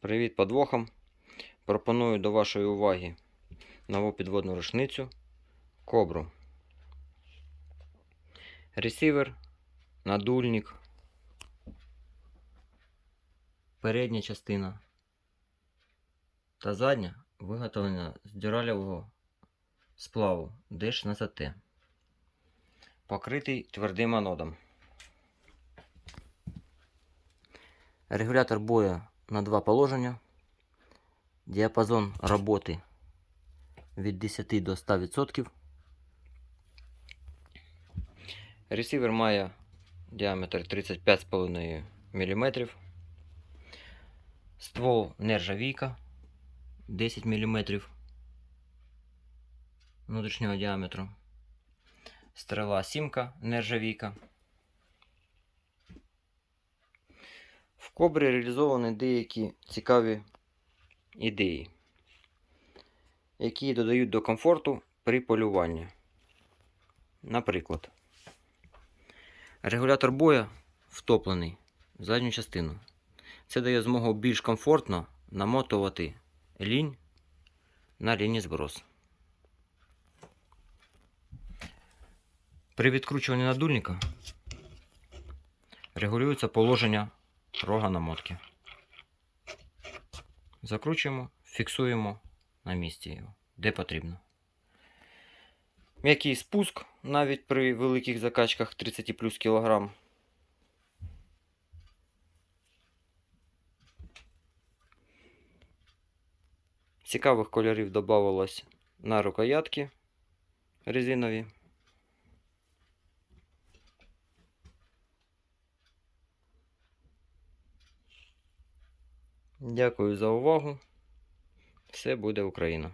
Привіт подвохам! Пропоную до вашої уваги нову підводну рушницю Кобру. Ресівер, надульник, передня частина та задня виготовлена з дюралевого сплаву D16T, покритий твердим анодом. Регулятор боя на два положення. Діапазон роботи від 10 до 100%. Ресівер має діаметр 35,5 мм. Ствол нержавійка 10 мм внутрішнього діаметру. Стрела сімка нержавійка. В Кобрі реалізовані деякі цікаві ідеї, які додають до комфорту при полюванні. Наприклад, регулятор боя втоплений в задню частину. Це дає змогу більш комфортно намотувати лінь на лінії зброс. При відкручуванні надульника регулюється положення рога намотки. Закручуємо, фіксуємо на місці його, де потрібно. М'який спуск навіть при великих закачках 30 плюс кілограм. Цікавих кольорів додавалось на рукоятки резинові. Дякую за увагу. Все буде Україна.